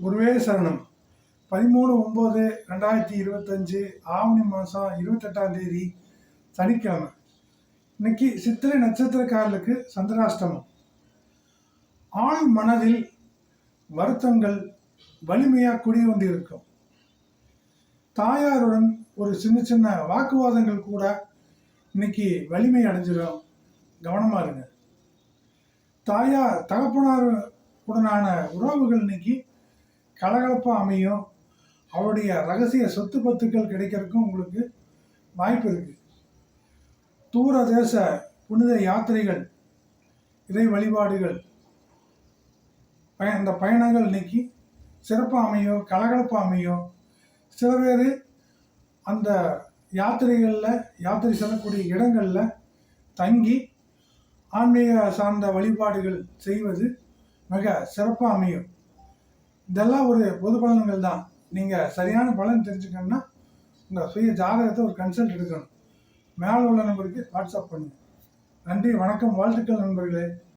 குருவே சரணம். பதிமூணு ஒம்பது ரெண்டாயிரத்தி இருபத்தஞ்சு ஆவணி மாதம் இருபத்தெட்டாம் தேதி சனிக்கிழமை. இன்னைக்கு சித்திரை நட்சத்திரக்காரர்களுக்கு சந்திராஷ்டமம். ஆள் மனதில் வருத்தங்கள் வலிமையாக குடி கொண்டிருக்கும் தாயாருடன் ஒரு சின்ன சின்ன வாக்குவாதங்கள் கூட இன்னைக்கு வலிமை அடைஞ்சிடும். கவனமாக இருங்க. தாயார் தகப்பனார் உடனான உறவுகள் இன்னைக்கு கலகலப்பாக அமையும். அவருடைய ரகசிய சொத்து பத்துக்கள் கிடைக்கிறதுக்கும் உங்களுக்கு வாய்ப்பு இருக்குது தூர தேச புனித யாத்திரைகள் இறை வழிபாடுகள் பய இந்த பயணங்கள் இன்னைக்கு சிறப்பாக அமையும் கலகலப்பாக அமையும். சில பேர் அந்த யாத்திரைகளில் யாத்திரை செல்லக்கூடிய இடங்களில் தங்கி ஆன்மீக சார்ந்த வழிபாடுகள் செய்வது மிக சிறப்பாக அமையும். இதெல்லாம் ஒரு பொது பலன்கள் தான். நீங்கள் சரியான பலன் தெரிஞ்சுக்கணும்னா உங்கள் சுய ஜாதகத்தை ஒரு கன்சல்ட் எடுக்கணும். மேலே உள்ள நம்பருக்கு வாட்ஸ்அப் பண்ணுங்கள் நன்றி வணக்கம் வாழ்த்துக்கள் நண்பர்களே.